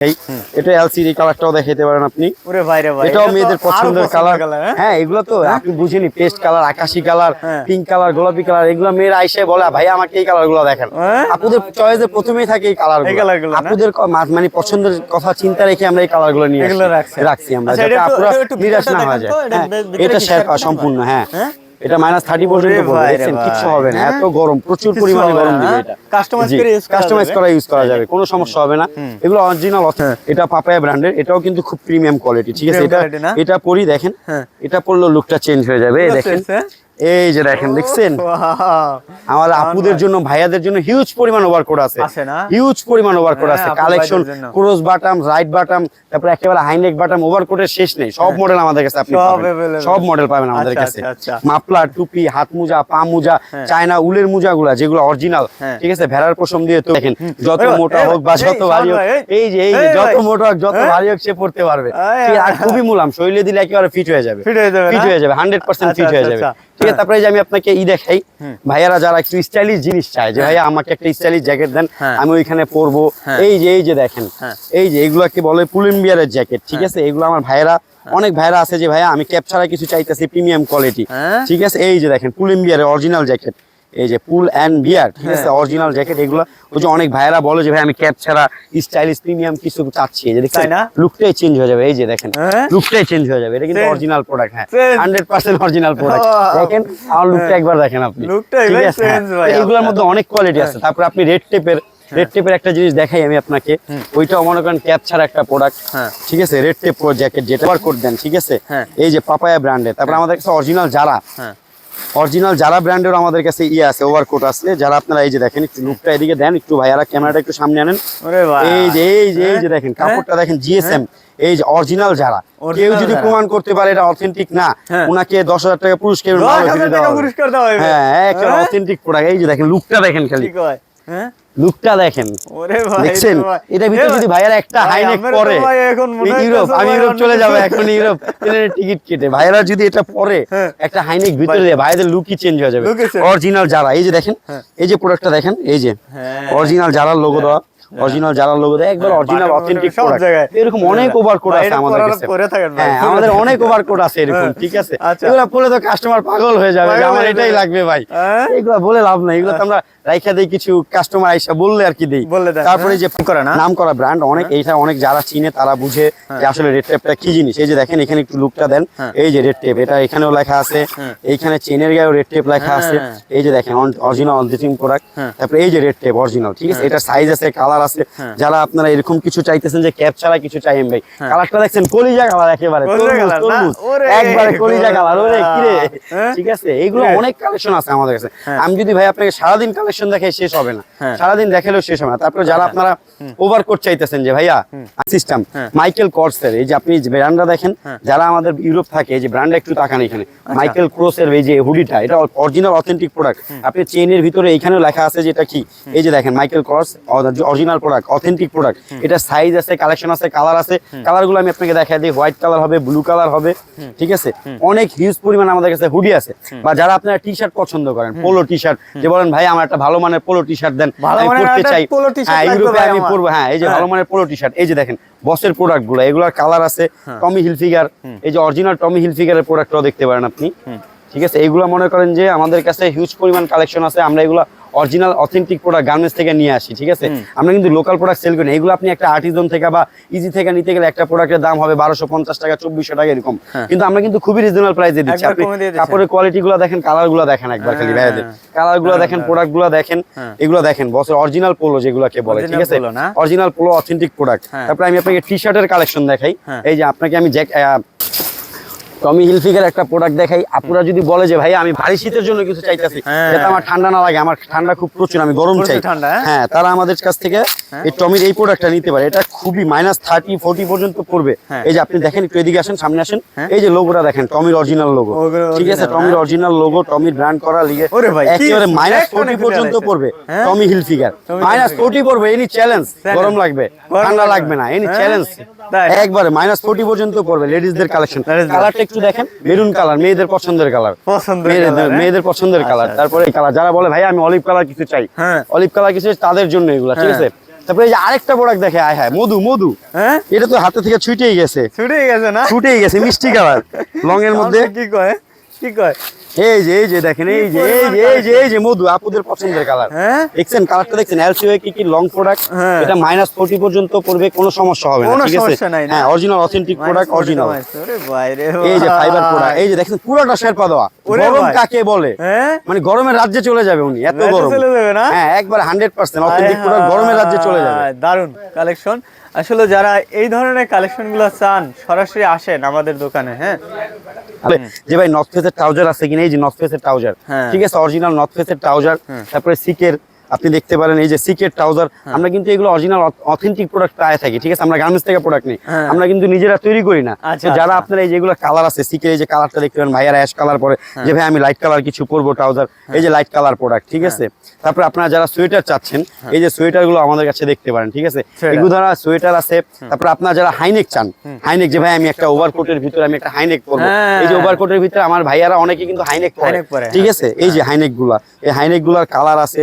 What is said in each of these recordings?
এই এটা এলসিডি কালারটাও দেখাইতে পারেন আপনি ওরে ভাই রে ভাই এটাও মেয়েদের পছন্দের কালার হ্যাঁ? হ্যাঁ এগুলো তো আপনি বুঝেনি পেস্ট কালার আকাশি কালার হ্যাঁ। পিঙ্ক কালার গোলাপি কালার এগুলো মেয়েরা আইসে বলে ভাই আমাকে এই কালারগুলো দেখেন হ্যাঁ? আপুদের চয়েসে প্রথমেই থাকে এই কালারগুলো আপুদের মানে পছন্দের কথা চিন্তা রেখে আমরা এই কালারগুলো নিয়ে। রাখছি আমরা আচ্ছা, যাতে আপুরা নিরাশ না হয়ে যায় এটা হ্যাঁ, সম্পূর্ণ হ্যাঁ হ্যাঁ? এটা মাইনাস থার্টি পর্যন্ত কিচ্ছু হবে না হ্যাঁ? এত গরম প্রচুর পরিমাণে গরম দিবে হ্যাঁ? এটা। Customize করে কাস্টমাইজ করা ইউজ করা যাবে কোনো সমস্যা হবে না। এগুলো অরিজিনাল এটা পাপায়া ব্র্যান্ডের এটাও কিন্তু খুব প্রিমিয়াম কোয়ালিটি ঠিক আছে? এটা এটা পরি দেখেন হ্যাঁ। এটা পরলে লুকটা চেঞ্জ হয়ে যাবে দেখেন। হ্যাঁ? এই যে দেখেন দেখছেন? আমার আপুদের জন্য ভাইয়াদের জন্য হিউজ পরিমাণ ওভারকোট আছে। আছে হিউজ পরিমাণ ওভারকোট হ্যাঁ, আছে কালেকশন ক্রস বাটাম রাইট বাটাম তারপরে একেবারে হাইনেক বাটাম ওভারকোটের শেষ নেই। সব মডেল আমাদের কাছে আপনি সব মডেল পাবেন আমাদের আচ্ছা, কাছে। আচ্ছা, আচ্ছা। মাফলার টুপি হাত মোজা পা মোজা চায়না উলের মোজা গুলা যেগুলো অরিজিনাল হ্যাঁ। ঠিক আছে? ভেড়ার পশম দিয়ে তো দেখেন যত মোটা হোক বা যত ভারী হোক এই। যে এই যত মোটা হোক যত হ্যাঁ? ভারী হোক সে পড়তে পারবে। আর খুবই মুলাম শরীরে দিলে একেবারে ফিট হয়ে যাবে। Fit হয়ে যাবে ফিট হয়ে যাবে হান্ড্রেড পার্সেন্ট ফিট হয়ে যাবে। ঠিক আছে তারপরে যে আমি আপনাকে ই দেখাই ভাইয়ারা যারা একটু স্টাইলিশ জিনিস চায় যে ভাইয়া আমাকে একটা স্টাইলিশ জ্যাকেট দেন হ্যাঁ। আমি ওইখানে পরবো। হ্যাঁ। এই যে এই যে দেখেন হ্যাঁ। এই যে এগুলাকে বলে পুলিম্বিয়ারের জ্যাকেট ঠিক আছে? এগুলো আমার ভাইয়েরা অনেক ভাইরা আছে যে ভাইয়া আমি ক্যাপ ছাড়া কিছু চাইতেছি প্রিমিয়াম কোয়ালিটি। হ্যাঁ। ঠিক আছে? এই যে দেখেন পুলিম্বিয়ারের অরিজিনাল জ্যাকেট। এই যে পুল অ্যান্ড বিয়ার ঠিক আছে? হ্যাঁ। অরিজিনাল জ্যাকেট এগুলো ওই যে অনেক ভাইয়েরা বলে যে ভাই আমি ক্যাপ ছাড়া স্টাইলিশ প্রিমিয়াম কিছু চাচ্ছি। এই যে দেখছেন তাই না? লুকটাই চেঞ্জ হয়ে যাবে। এই যে দেখেন হ্যাঁ? লুকটাই চেঞ্জ হয়ে যাবে। এটা কিন্তু অরিজিনাল প্রোডাক্ট হ্যাঁ? হান্ড্রেড পার্সেন্ট অরিজিনাল প্রোডাক্ট দেখেন আমার লুকটা একবার দেখেন আপনি। ঠিক আছে? হ্যাঁ। এগুলোর মধ্যে অনেক কোয়ালিটি আছে। তারপর আপনি রেড টেপের রেড টেপের একটা জিনিস দেখাই আমি আপনাকে। ওইটাও মনে করেন ক্যাপ ছাড়া একটা প্রোডাক্ট হ্যাঁ। ঠিক আছে? রেড টেপ জ্যাকেট যেটা ব্যবহার করে দেন ঠিক আছে? হ্যাঁ। এই যে পাপায়া ব্র্যান্ডের তারপর আমাদের কাছে অরিজিনাল যারা হ্যাঁ। অরিজিনাল যারা ব্র্যান্ডের আমাদের কাছে ইয়ে আছে ওভারকোট আছে। যারা আপনারা এই যে দেখেন একটু লুকটা এদিকে দেন একটু ভাইয়ারা ক্যামেরাটা একটু সামনে আনেন। এই যে এই যে এই যে দেখেন কাপড়টা দেখেন জিএসএম এই যে অরিজিনাল যারা কেউ যদি প্রমাণ করতে পারে এটা অথেন্টিক না হ্যাঁ। ওনাকে দশ হাজার টাকা পুরস্কার। হ্যাঁ একটা হ্যাঁ? অথেন্টিক প্রোডাক্ট এই যে দেখেন লুকটা দেখেন খালি? হ্যাঁ? লুকটা দেখেন। ওরে ভাই, দেখছেন? এটা ভিতরে যদি ভাইয়ার একটা হাইনেক পরে ইউরোপ আমি ইউরোপ চলে যাব এখন ইউরোপ ট্রেনের টিকিট কেটে। ভাইয়ারা যদি এটা পরে হ্যাঁ। একটা হাইনেক ভিতরে দেয় ভাইদের লুকই চেঞ্জ হয়ে যাবে। অরিজিনাল যারা এই যে দেখেন এই যে প্রোডাক্টটা দেখেন এই যে হ্যাঁ। অরিজিনাল যারা লোগো দেওয়া অরিজিনাল যারার লোগো দেওয়া একবার অরিজিনাল অথেন্টিক সব প্রোডাক্ট জায়গায়। এরকম অনেক ওভার কোড আছে আমাদের কাছে পরে থাকেন ভাই। হ্যাঁ আমাদের অনেক ওভার কোড আছে এরকম হ্যাঁ। ঠিক আছে আচ্ছা। এগুলো পরে তো কাস্টমার পাগল হয়ে যাবে যে আমার এটাই লাগবে ভাই হ্যাঁ? এগুলো বলে লাভ নাই এগুলো তো আমরা রাইখা দেই কিছু কাস্টমার আইসা বললে আর কি দেই তারপরে হ্যাঁ? যে নাম করা না? নাম করা ব্র্যান্ড অনেক এইটা অনেক যারা চিনে তারা বুঝে যে আসলে রেড টেপটা কি জিনিস এই যে দেখেন এখানে একটু লুকটা দেন হ্যাঁ। এই যে রেড টেপ এটা এখানেও লেখা আছে এইখানে চেনের গায়েও রেড টেপ লেখা আছে হ্যাঁ। এই যে দেখেন অরিজিনাল অথেন্টিক প্রোডাক্ট হ্যাঁ। তারপরে এই যে রেড টেপ অরিজিনাল ঠিক আছে এটা সাইজ আছে কালার আছে। যারা আপনারা এরকম কিছু চাইতেছেন যে ক্যাপ ছাড়া কিছু চাই ভাই কালারটা দেখছেন কলিজা কালার একেবারে একবারে কলিজা কালার ওরে কি রে হ্যাঁ? ঠিক আছে? এইগুলো হ্যাঁ। অনেক কালেকশন আছে আমাদের কাছে। হ্যাঁ। আমি যদি ভাই আপনাকে সারাদিন কালেকশন দেখাই শেষ হবে না। হ্যাঁ। সারাদিন দেখালেও শেষ হবে না। তারপরে যারা আপনারা ওভারকোট চাইতেছেন যে ভাইয়া সিস্টেম হ্যাঁ। মাইকেল কর্সের এই যে আপনি ব্র্যান্ডটা দেখেন যারা আমাদের ইউরোপ থাকে এই যে ব্র্যান্ডটা একটু তাকান এখানে। আচ্ছা। মাইকেল ক্রোসের এই যে হুডিটা এটা অরিজিনাল অথেন্টিক প্রোডাক্ট আপনি চেনের ভিতরে এইখানেও লেখা আছে যে এটা কি এই যে দেখেন Michael Kors original product authentic product এটা সাইজ আছে কালেকশন আছে কালার আছে। কালারগুলো আমি আপনাকে দেখাই দিই। হোয়াইট কালার হবে ব্লু কালার হবে। ঠিক আছে? অনেক হিউজ পরিমাণ আমাদের কাছে হুডি আছে। বা যারা আপনারা টি শার্ট পছন্দ করেন পোলো টি শার্ট যে বলেন ভাই আমার একটা ভালো মানের পোলো টি শার্ট দেন ভালো আমি একটা চাই। T-shirt হ্যাঁ ইউরোপে আমি আমার। পরবো হ্যাঁ এই যে হ্যাঁ। ভালো মানের পোলো টি শার্ট এই যে দেখেন বসের প্রোডাক্টগুলো এগুলোর কালার আছে টমি হিলফিগার এই যে অরিজিনাল টমি হিলফিগারের প্রোডাক্টটাও দেখতে পারেন আপনি ঠিক আছে এইগুলো মনে করেন যে আমাদের কাছে হিউজ পরিমাণ কালেকশন আছে আমরা এগুলো অরিজিনাল অথেন্টিক প্রোডাক্ট গার্মেন্টস থেকে নিয়ে আসি ঠিক আছে? আমরা কিন্তু লোকাল প্রোডাক্ট সেল করি না। এগুলো আপনি একটা আর্টিজন থেকে বা ইজি থেকে নিতে গেলে একটা প্রোডাক্টের দাম হবে বারোশো পঞ্চাশ টাকা চব্বিশশো টাকা এরকম। কিন্তু আমরা কিন্তু খুবই রিজনেবল প্রাইসে দিচ্ছি। আপনি। কাপড়ের কোয়ালিটি গুলো দেখেন কালারগুলো দেখেন একবার খালি ভাইয়াদের। কালারগুলো দেখেন প্রোডাক্টগুলো দেখেন এগুলো দেখেন। বসের অরিজিনাল পোলো যেগুলোকে বলে ঠিক আছে? অরিজিনাল পোলো অথেন্টিক প্রোডাক্ট হ্যাঁ। তারপরে আমি আপনাকে টি শার্টের কালেকশন দেখাই। হ্যাঁ। এই যে আপনাকে আমি টমি হিলফিগার একটা প্রোডাক্ট দেখাই আপুরা যদি বলে যে ভাই আমি ভারী শীতের জন্য কিছু চাইতেছি হ্যাঁ। যাতে আমার ঠান্ডা না লাগে আমার ঠান্ডা খুব প্রচুর আমি গরম চাই হ্যাঁ? হ্যাঁ তারা আমাদের কাছ থেকে এই টমির এই প্রোডাক্টটা নিতে পারে এটা খুবই মাইনাস থার্টি ফোর্টি পর্যন্ত পড়বে হ্যাঁ। এই যে আপনি দেখেন একটু এদিকে আসেন সামনে আসেন হ্যাঁ। এই যে লোগোটা দেখেন টমির অরিজিনাল লোগো ঠিক আছে টমির হ্যাঁ? অরিজিনাল লোগো টমির ব্র্যান্ড করা লিগে একেবারে মাইনাস ফোর্টি পর্যন্ত পড়বে হ্যাঁ? Tommy Hilfiger minus. ফোর্টি পড়বে এনি চ্যালেঞ্জ গরম লাগবে ঠান্ডা লাগবে না এনি হ্যাঁ? চ্যালেঞ্জ? একবারে মাইনাস ফোর্টি পর্যন্ত পড়বে লেডিসদের কালেকশন কালারটা একটু দেখেন। মেরুন কালার মেয়েদের পছন্দের কালার মেয়েদের হ্যাঁ? পছন্দের কালার তারপরে কালার যারা বলে ভাই আমি অলিভ কালার কিছু চাই। হ্যাঁ। অলিভ কালার কিছু তাদের জন্য এগুলা ঠিক হ্যাঁ। আছে? তারপরে এই যে আরেকটা প্রোডাক্ট দেখে আয় হ্যাঁ মধু মধু। হ্যাঁ? এটা তো হাতে থেকে ছুটেই গেছে। না? ছুটেই গেছে মিষ্টি কালার লং এর মধ্যে। কি কয়? কি কয়? এই যে এই যে দেখেন এই যে এই যে এই যে এই যে মধু আপুদের পছন্দের কালার হ্যাঁ? দেখছেন কালারটা দেখছেন কি কি লং প্রোডাক্ট হ্যাঁ। এটা মাইনাস ফোর্টি পর্যন্ত পড়বে কোনো সমস্যা হবে না ঠিক আছে? হ্যাঁ অরিজিনাল অথেন্টিক প্রোডাক্ট অরিজিনাল এই যে ফাইবার প্রোডাক্ট এই যে পুরোটা শেরপা দেওয়া। গরম। কাকে বলে? হ্যাঁ? মানে গরমের রাজ্যে চলে যাবে উনি এত গরম। চলে যাবে না? হ্যাঁ একবার হান্ড্রেড পার্সেন্ট অথেন্টিক প্রোডাক্ট গরমের রাজ্যে চলে যাবে। দারুণ কালেকশন আসলে যারা এই ধরনের কালেকশনগুলো চান সরাসরি আসেন আমাদের দোকানে হ্যাঁ? যে ভাই নর্থ ফেসের ট্রাউজার আছে কিনা? এই যে নর্থ ফেসের ট্রাউজার। ঠিক আছে অরিজিনাল নর্থ ফেসের ট্রাউজার তারপরে সিকের আপনি দেখতে পারেন এই যে সিকের ট্রাউজার হ্যাঁ। আমরা কিন্তু এগুলো অরিজিনাল অথেন্টিক প্রোডাক্ট পায় থাকি ঠিক আছে? আমরা গার্মেন্টস থেকে প্রোডাক্ট নিই। হ্যাঁ। আমরা কিন্তু নিজেরা তৈরি করি না। আচ্ছা, যারা আচ্ছা। আপনার এই যেগুলো কালার আছে সিকের এই যে কালারটা দেখতে পারেন ভাইয়ারা অ্যাশ কালার পরে হ্যাঁ। যে ভাই আমি লাইট কালার কিছু পরবো ট্রাউজার এই যে লাইট কালার প্রোডাক্ট ঠিক আছে? তারপরে আপনারা যারা সোয়েটার চাচ্ছেন এই যে সোয়েটারগুলো আমাদের কাছে দেখতে পারেন ঠিক আছে? এগুলো ধরা সোয়েটার আছে তারপরে আপনারা যারা হাইনেক চান হাইনেক যে ভাই আমি একটা ওভারকোটের ভিতরে আমি একটা হাইনেক পরবো। এই যে ওভারকোটের ভিতরে আমার ভাইয়ারা অনেকে কিন্তু হাইনেক পরে ঠিক আছে? এই যে হাইনেকগুলা এই হাইনেকগুলার কালার আছে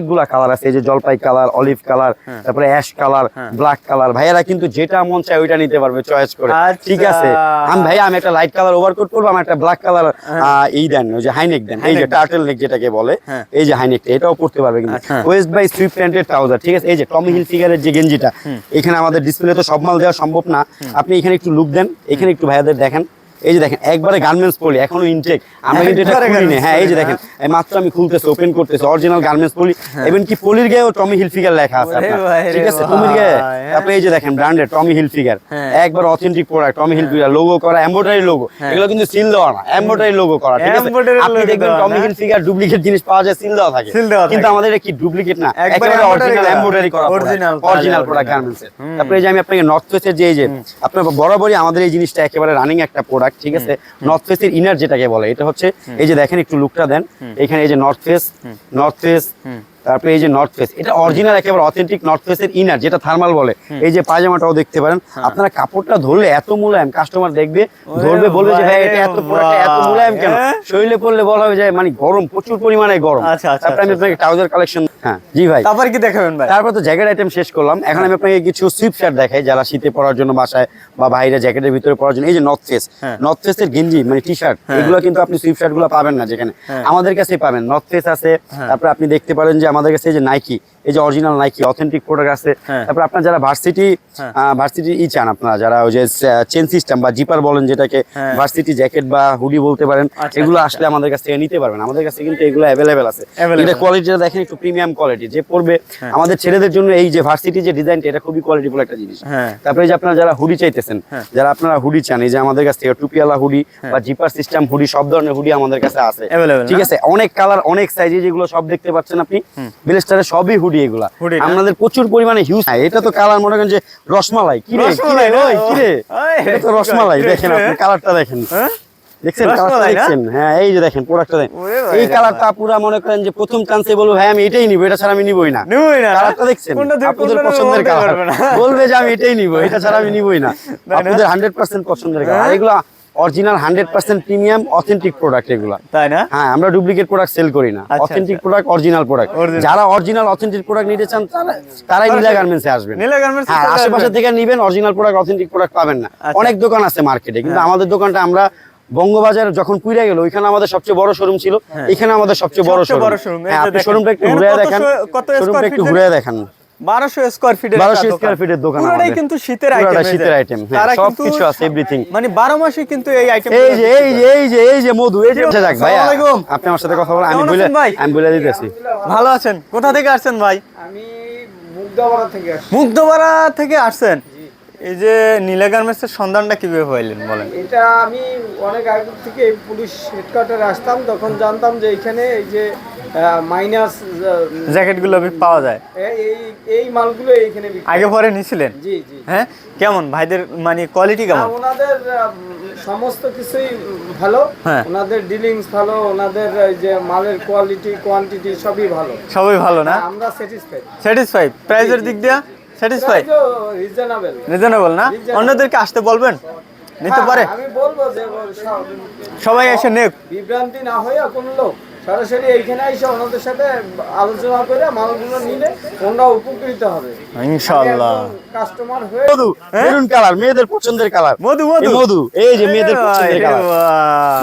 অনেকগুলা কালার আছে এই যে জলপাই কালার অলিভ কালার তারপরে অ্যাশ কালার ব্ল্যাক কালার ভাইয়ারা কিন্তু যেটা মন চায় ওইটা নিতে পারবে চয়েস করে। আচ্ছা। ঠিক আছে? আমি ভাইয়া আমি একটা লাইট কালার ওভারকোট করব আমি একটা ব্ল্যাক কালার এই দেন ওই যে হাইনেক দেন। এই যে টার্টেল নেক যেটাকে বলে হ্যাঁ। এই যে হাইনেকটা এটাও পড়তে পারবে কিন্তু। ওয়েস্ট বাই সুইফট প্যান্টের ট্রাউজার ঠিক আছে? এই যে টমি হিল ফিগারের যে গেঞ্জিটা এখানে আমাদের ডিসপ্লে তো সব মাল দেওয়া সম্ভব না। আপনি এখানে একটু লুক দেন এখানে একটু ভাইয়াদের দেখেন। এই যে দেখেন একবারে গার্মেন্টস পলি এখনও ইনটেক আমরা কিন্তু এটা একবারে খুলি না হ্যাঁ এই যে দেখেন এই মাত্র আমি খুলতেছি ওপেন করতেছি অরিজিনাল গার্মেন্টস পলি। এবং কি পলির গায়েও টমি হিল ফিগার লেখা আছে ঠিক আছে টমির গায়ে হ্যাঁ। তারপরে এই যে দেখেন ব্র্যান্ডেড টমি হিল ফিগার হ্যাঁ। একবার authentic product Tommy Hilfiger logo করা এমব্রয়ডারি লোগো এগুলো কিন্তু সিল দেওয়া না এমব্রয়ডারি লোগো করা ঠিক আছে? আপনি দেখবেন টমি না? হিল ফিগার ডুপ্লিকেট জিনিস পাওয়া যায় সিল দেওয়া থাকে। কিন্তু আমাদের এটা কি ডুপ্লিকেট না? একবারে অরিজিনাল। এমব্রয়ডারি করা। Original, অরিজিনাল প্রোডাক্ট গার্মেন্টস তারপরে এই যে আমি আপনাকে নর্থ ফেসের যে এই যে আপনার বরাবরই আমাদের এই জিনিসটা একেবারে রানিং একটা প্রোডাক্ট ঠিক আছে? নর্থ ফেসের ইনার যেটাকে বলে এটা হচ্ছে এই যে দেখেন একটু লুকটা দেন। এখানে এই যে নর্থ ফেস নর্থ ফেস তারপরে এই যে নর্থ ফেস এটা অরিজিনাল একেবারে অথেন্টিক নর্থ ফেসের ইনার যেটা থার্মাল বলে এই যে পায়জামাটাও দেখতে পারেন। আপনারা কাপড়টা ধরলে এত মুলায়ম কাস্টমার দেখবে ধরবে বলবে যে ভাই এটা এত এত মুলায়ম কেন? হ্যাঁ? শরীরে পড়লে বলা হবে যে মানে গরম প্রচুর পরিমাণে গরম। আচ্ছা, আচ্ছা, তারপরে আমি আচ্ছা, আপনাকে ট্রাউজার কালেকশন হ্যাঁ জি ভাই। তারপর কি দেখাবেন ভাই? তারপর তো জ্যাকেট আইটেম শেষ করলাম। এখন আমি আপনাকে কিছু সুইপ শার্ট দেখাই যারা শীতে পরার জন্য বাসায় বা বাইরে জ্যাকেটের ভিতরে পরার জন্য এই যে নর্থ ফেস হ্যাঁ। নর্থ ফেসের গেঞ্জি মানে টি শার্ট এগুলো কিন্তু আপনি সুইপ শার্টগুলো পাবেন না যেখানে। আমাদের কাছে পাবেন। নর্থ ফেস আছে। তারপর আপনি দেখতে পারেন যে আমাদের কাছে এই যে নাইকি এই যে অরিজিনাল নাইকি অথেন্টিক প্রোডাক্ট আছে। হ্যাঁ। তারপর আপনার যারা ভার্সিটি ভার্সিটি ই চান আপনারা যারা ওই যে চেন সিস্টেম বা জিপার বলেন যেটাকে হ্যাঁ। ভার্সিটি জ্যাকেট বা হুডি বলতে পারেন আচ্ছা, এগুলো আচ্ছা, আসলে আমাদের কাছ থেকে নিতে পারবেন। আমাদের কাছে কিন্তু এগুলো অ্যাভেলেবেল আছে। এটা কোয়ালিটিটা দেখেন একটু প্রিমিয়াম কোয়ালিটি যে পড়বে আমাদের ছেলেদের জন্য এই যে ভার্সিটি যে ডিজাইনটা এটা খুবই কোয়ালিটি কোয়ালিটিফুল একটা জিনিস। হ্যাঁ। তারপরে যে আপনারা যারা হুডি চাইতেছেন যারা আপনারা হুডি চান এই যে আমাদের কাছ থেকে টুপিওয়ালা হুডি বা জিপার সিস্টেম হুডি সব ধরনের হুডি আমাদের কাছে আছে। ঠিক আছে অনেক কালার অনেক সাইজে যেগুলো সব দেখতে পাচ্ছেন আপনি। বিলেস্টারে সবই হুডি এগুলা। আমাদের প্রচুর পরিমাণে হিউজ এটা তো কালার মনে করেন যে রসমালাই। কি রে? কি রে? ওই কি রে? এটা তো রসমালাই। দেখেন আপনি কালারটা দেখেন। হ্যাঁ? দেখছেন? কালারটা দেখছেন? হ্যাঁ এই যে দেখেন প্রোডাক্টটা দেখেন। এই কালারটা পুরা মনে করেন যে প্রথম চান্সে বলব ভাই আমি এটাই নিবো এটা ছাড়া আমি নিবই না। নিবই না? কালারটা দেখছেন? আপনাদের পছন্দের কালার বলবে যে আমি এটাই নিবো এটা ছাড়া আমি নিবই না? আপনাদের হান্ড্রেড পার্সেন্ট পছন্দের কালার হ্যাঁ? এগুলো original hundred percent premium authentic product এগুলো। তাই না? হ্যাঁ আমরা ডুপ্লিকেট প্রোডাক্ট সেল করি না। অথেন্টিক প্রোডাক্ট অরিজিনাল প্রোডাক্ট যারা অরিজিনাল অথেন্টিক প্রোডাক্ট নিতে চান তারাই নীলা গার্মেন্টসে আসবেন। নীলা গার্মেন্টস হ্যাঁ আশেপাশে থেকে নিবেন অরিজিনাল প্রোডাক্ট অথেন্টিক প্রোডাক্ট পাবেন না। আচ্ছা। অনেক দোকান আছে মার্কেটে কিন্তু আমাদের দোকানটা আমরা বঙ্গবাজার যখন পুইরা গেল ওইখানে আমাদের সবচেয়ে বড় শোরুম ছিল। এখানে আমাদের সবচেয়ে বড় শোরুম হ্যাঁ আপনি শোরুমটা একটু ঘুরে দেখেন। কত শোরুমটা একটু ঘুরে দেখেন। বারোশো স্কোয়ার ফিটের 1200 স্কয়ার ফিটের দোকান। পুরোটাই কিন্তু শীতের পুরোটা শীতের item, হ্যাঁ, সবকিছু আছে, everything। মানে বারো মাসে কিন্তু এই আইটেম এই যে এই যে এই যে এই যে মধু এই যে যাক ভাই আপনি আমার সাথে কথা বলেন আমি বলে আমি বলে দিতেছি। ভালো আছেন? কোথা থেকে আসছেন ভাই? আমি থেকে আসছি। মুগ্ধপাড়া থেকে আসছেন? এই যে নীলা সন্ধানটা কীভাবে হইলেন বলেন। এটা আমি অনেক আগে থেকে পুলিশ হেডকোয়ার্টারে আসতাম তখন জানতাম যে এখানে এই যে মাইনাস জ্যাকেটগুলো পাওয়া যায়। এই এই মালগুলো এইখানে আগে পরে নিছিলেন? জি জি। হ্যাঁ? কেমন? ভাইদের মানে কোয়ালিটি কেমন? ওনাদের সমস্ত কিছুই ভালো। হ্যাঁ। ওনাদের ডিলিংস ভালো ওনাদের যে মালের কোয়ালিটি কোয়ান্টিটি সবই ভালো। সবই ভালো না? আমরা স্যাটিসফাইড স্যাটিসফাই প্রাইসের দিক দিয়ে স্যাটিসফাই রিজনেবল রিজনেবল না? অন্যদেরকে আসতে বলবেন? নিতে পারে? আমি বলব যে সবাই এসে নেক। বিভ্রান্তি না হয়ে কোনো লোক সরাসরি এইখানে এসে ওনাদের সাথে আলোচনা করে মালগুলো নিলে ওনারা উপকৃত হবে। ইনশাআল্লাহ। কাস্টমার হয়ে মধু মেরুন কালার মেয়েদের পছন্দের কালার। মধু মধু। মধু এই যে মেয়েদের পছন্দের কালার।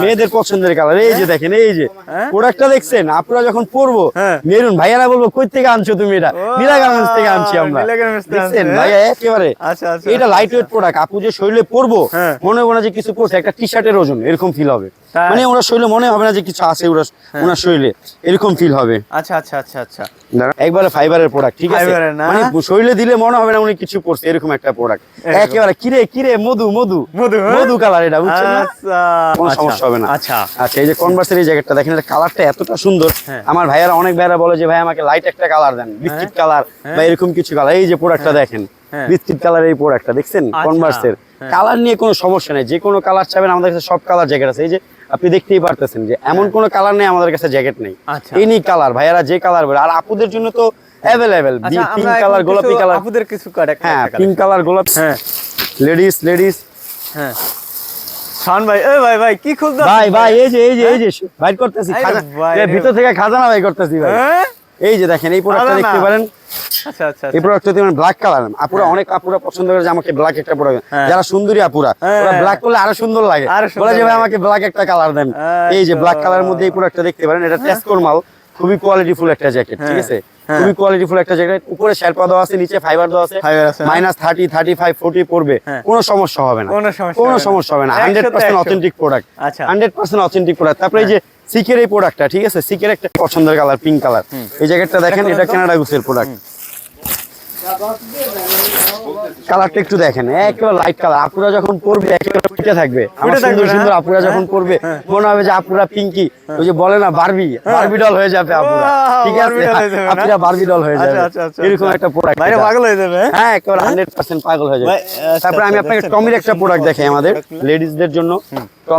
মেয়েদের পছন্দের কালার এই যে দেখেন এই যে। হ্যাঁ? প্রোডাক্টটা দেখছেন? আপনারা যখন পরবো হ্যাঁ। মেরুন ভাইয়ারা বলব কই থেকে আনছো তুমি এটা? মিলা গার্মেন্টস থেকে আনছি আমরা। দেখছেন ভাইয়া একেবারে। আচ্ছা, আচ্ছা, এটা লাইট ওয়েট প্রোডাক্ট আপু যে শরীরে পরবো মনে মনে যে কিছু পরছে একটা টি শার্টের ওজন এরকম ফিল হবে? মানে ওনার শরীরে মনে হবে না যে কিছু আছে ওরা হ্যাঁ। ওনার শরীরে এরকম ফিল হবে। আচ্ছা আচ্ছা আচ্ছা আচ্ছা। একবারে ফাইবারের প্রোডাক্ট ঠিক আছে? মানে শরীরে দিলে মনে হবে না উনি কিছু পরছে এরকম একটা প্রোডাক্ট একেবারে কিরে কিরে মধু মধু। মধু, হ্যাঁ? মধু কালার এটা বুঝছেন না? আচ্ছা। কোনো আচ্ছা, সমস্যা হবে না। আচ্ছা। আচ্ছা এই যে কনভার্সের এই জ্যাকেটটা দেখেন এটা কালারটা এতটা সুন্দর। হ্যাঁ। আমার ভাইয়ারা অনেক ভাইয়ারা বলে যে ভাই আমাকে লাইট একটা কালার দেন বিস্কিট কালার বা এরকম কিছু কালার এই যে প্রোডাক্টটা দেখেন হ্যাঁ। বিস্কিট কালার এই প্রোডাক্টটা দেখছেন? আচ্ছা, কনভার্সের হ্যাঁ। কালার নিয়ে কোনো সমস্যা নেই যে কোনো কালার চাবেন আমাদের কাছে সব কালার জ্যাকেট আছে। এই যে আপনি দেখতেই পারতেছেন যে এমন কোনো কালার নেই আমাদের কাছে জ্যাকেট নেই। আচ্ছা। এনি কালার ভাইয়ারা যে কালার বলে আর আপুদের জন্য তো অ্যাভেলেবেল আচ্ছা পিঙ্ক কালার গোলাপি কালার আপুদের কিছু কাট- হ্যাঁ পিঙ্ক কালার গোলাপি হ্যাঁ। লেডিস লেডিস হ্যাঁ। শান ভাই এ ভাই ভাই কি খুলতে ভাই ভাই এই যে এই যে এই যে করতেছি খাজা ভাই। রে। ভিতর থেকে খাজানা ভাই করতেছি ভাই। হ্যাঁ? এই যে দেখেন এই প্রোডাক্টটা। দেখতে পারেন আচ্ছা আচ্ছা এই প্রোডাক্টটা দেখবেন ব্ল্যাক কালার আপুরা অনেক আপুরা পছন্দ করে যে আমাকে ব্ল্যাক একটা প্রোডাক্ট হ্যাঁ। যারা সুন্দরী আপুরা হ্যাঁ। ওরা ব্ল্যাক করলে আরও সুন্দর লাগে বলে যে ভাই আমাকে ব্ল্যাক একটা কালার দেন এই যে আচ্ছা। ব্ল্যাক কালার মধ্যে এই প্রোডাক্টটা দেখতে পারেন এটা টেস্কোর মাল খুবই কোয়ালিটিফুল একটা জ্যাকেট ঠিক হ্যাঁ। আছে হ্যাঁ। খুবই কোয়ালিটিফুল একটা জ্যাকেট উপরে শেরপা দেওয়া আছে নিচে ফাইবার দেওয়া আছে হ্যাঁ। Minus thirty thirty five forty পড়বে হ্যাঁ। কোনো সমস্যা হবে না কোনো সমস্যা হবে না। হান্ড্রেড পার্সেন্ট অথেন্টিক প্রোডাক্ট আচ্ছা। হান্ড্রেড পার্সেন্ট অথেন্টিক প্রোডাক্ট তারপরে যে সিকের এই প্রোডাক্টটা ঠিক আছে? সিকের একটা পছন্দের কালার পিঙ্ক কালার এই জ্যাকেটটা দেখেন এটা কানাডা গুসের প্রোডাক্ট কালারটা একটু দেখেন একেবারে লাইট কালার আপুরা যখন পরবে একেবারে ফুটে থাকবে। সুন্দর সুন্দর আপুরা যখন পরবে মনে হবে যে আপুরা পিঙ্কি ওই যে বলে না বারবি বারবি ডল হয়ে যাবে আপুরা। ঠিক আছে? হয়ে? আপুরা বারবি ডল হয়ে যাবে। আচ্ছা, আচ্ছা, এরকম আচ্ছা। একটা প্রোডাক্ট বাইরে পাগল হয়ে যাবে হ্যাঁ? হ্যাঁ একেবারে হান্ড্রেড পার্সেন্ট পাগল হয়ে যাবে। তারপরে আমি আপনাকে টমির একটা প্রোডাক্ট দেখাই আমাদের? লেডিসদের জন্য। টমি